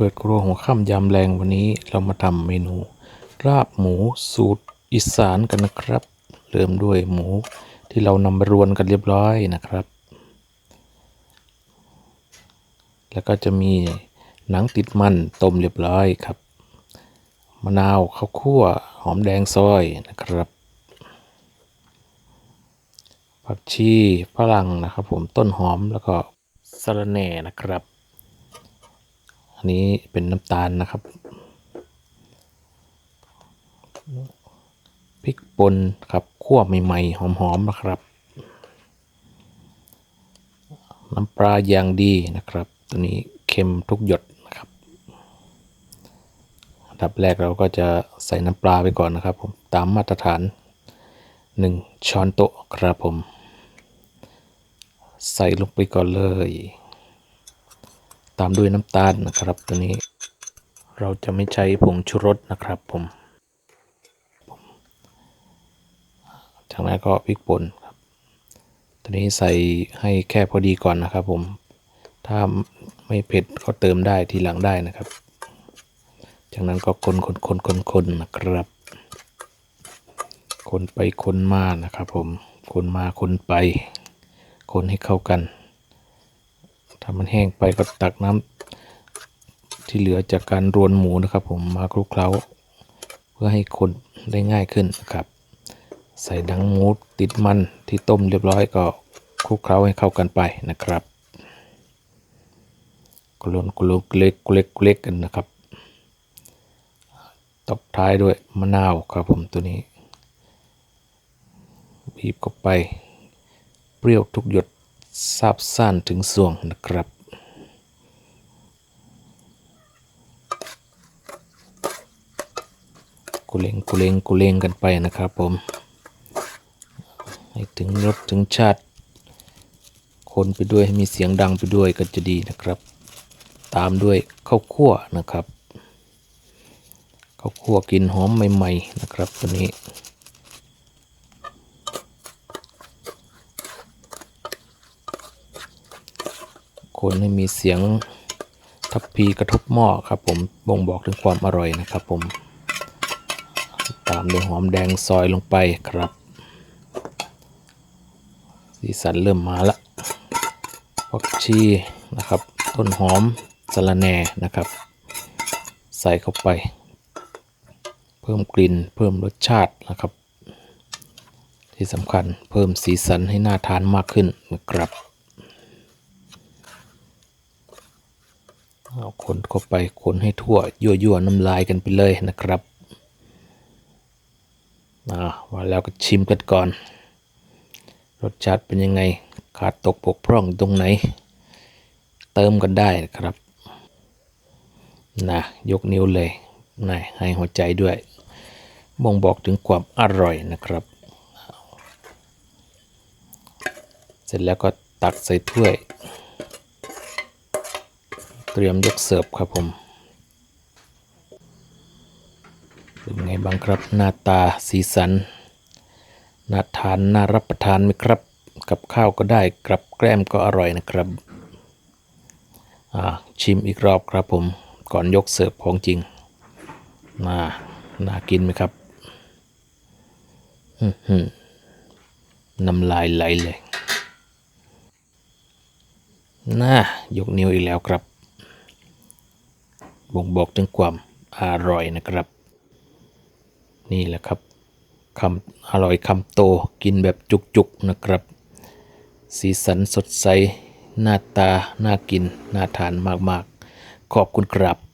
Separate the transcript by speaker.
Speaker 1: เปิดครัวหัวค่ำยามแรงวันนี้เรามาทำเมนูราบหมูสูตรอีสานกันนะครับ เริ่มด้วยหมูที่เรานำมารวนกันเรียบร้อยนะครับ แล้วก็จะมีหนังติดมันต้มเรียบร้อยครับ มะนาวข้าวคั่วหอมแดงซอยนะครับผักชีฝรั่งนะครับ ผมต้นหอมแล้วก็สะระแหน่นะครับ อันนี้เป็นน้ำตาลนะครับพริกป่นครับคั่วใหม่ๆ หอมๆนะครับ น้ำปลาอย่างดีนะครับ ตัวนี้เค็มทุกหยดนะครับอันดับแรกเราก็จะใส่น้ำปลาไปก่อนนะครับผมตามมาตรฐาน 1 ช้อนโต๊ะครับผม ใส่ลงไปก่อนเลย ตามด้วยน้ำตาลนะครับ ตัวนี้ เราจะไม่ใช้ผงชูรสนะครับผม จากนั้นก็พริกป่นครับ ตัวนี้ใส่ให้แค่พอดีก่อนนะครับผม ถ้าไม่เผ็ดก็เติมได้ทีหลังได้นะครับ จากนั้นก็คนคนคนคนคนนะครับ คนไปคนมานะครับผม คนมาคนไป คนให้เข้ากัน ถ้ามันแห้งไปก็ตักน้ำที่เหลือจากการรวนหมูนะครับ ผมมาคลุกเคล้า เพื่อให้คนได้ง่ายขึ้นนะครับ ใส่ดังหมูติดมันที่ต้มเรียบร้อยก็คลุกเคล้าให้เข้ากันไปนะครับกลนกลนเล็กเล็กเล็กกันนะครับตบท้ายด้วยมะนาวครับผมตัวนี้บีบเข้าไป เปรี้ยวทุกหยด ซาบซ่านถึงสวงนะครับกุเลงกุเลงกุเลงกันไปนะครับผม ให้ถึงรสถึงชาติ คนไปด้วยให้มีเสียงดังไปด้วยก็จะดีนะครับ ตามด้วยข้าวคั่วนะครับข้าวคั่วกินหอมใหม่ ๆ นะครับตัวนี้ คนให้มีเสียงทัพพีกระทบหม้อครับผมบ่งบอกถึงความอร่อยนะครับผม ตามด้วยหอมแดงซอยลงไปครับ สีสันเริ่มมาละผักชีนะครับ ต้นหอมสะระแหน่นะครับ ใส่เข้าไป เพิ่มกลิ่นเพิ่มรสชาตินะครับ ที่สำคัญเพิ่มสีสันให้น่าทานมากขึ้นนะครับเอา คนเข้าไปคนให้ทั่ว ยั่วๆน้ำลายกันไปเลยนะครับอ่าาแล้วก็ชิมกันก่อน รสชาติเป็นยังไง ขาดตกบกพร่องตรงไหน เติมกันได้นะครับนะยกนิ้วเลยนะให้หัวใจด้วย บ่งบอกถึงความอร่อยนะครับ เสร็จแล้วก็ตักใส่ถ้วย เตรียมยกเสิร์ฟครับผมเป็นไงบ้างครับหน้าตาสีสันน่าทานน่ารับประทานไหมครับ กับข้าวก็ได้กับแกล้มก็อร่อยนะครับอ่าชิมอีกรอบครับผมก่อนยกเสิร์ฟของจริงน่าน่ากินไหมครับน้ำลายไหลเลยน่ายกนิ้วอีกแล้วครับ บ่งบอกถึงความอร่อยนะครับ นี่แหละครับคำอร่อยคำโตกินแบบจุกๆนะครับ สีสันสดใส หน้าตา น่ากิน น่าทานมากๆ ขอบคุณครับ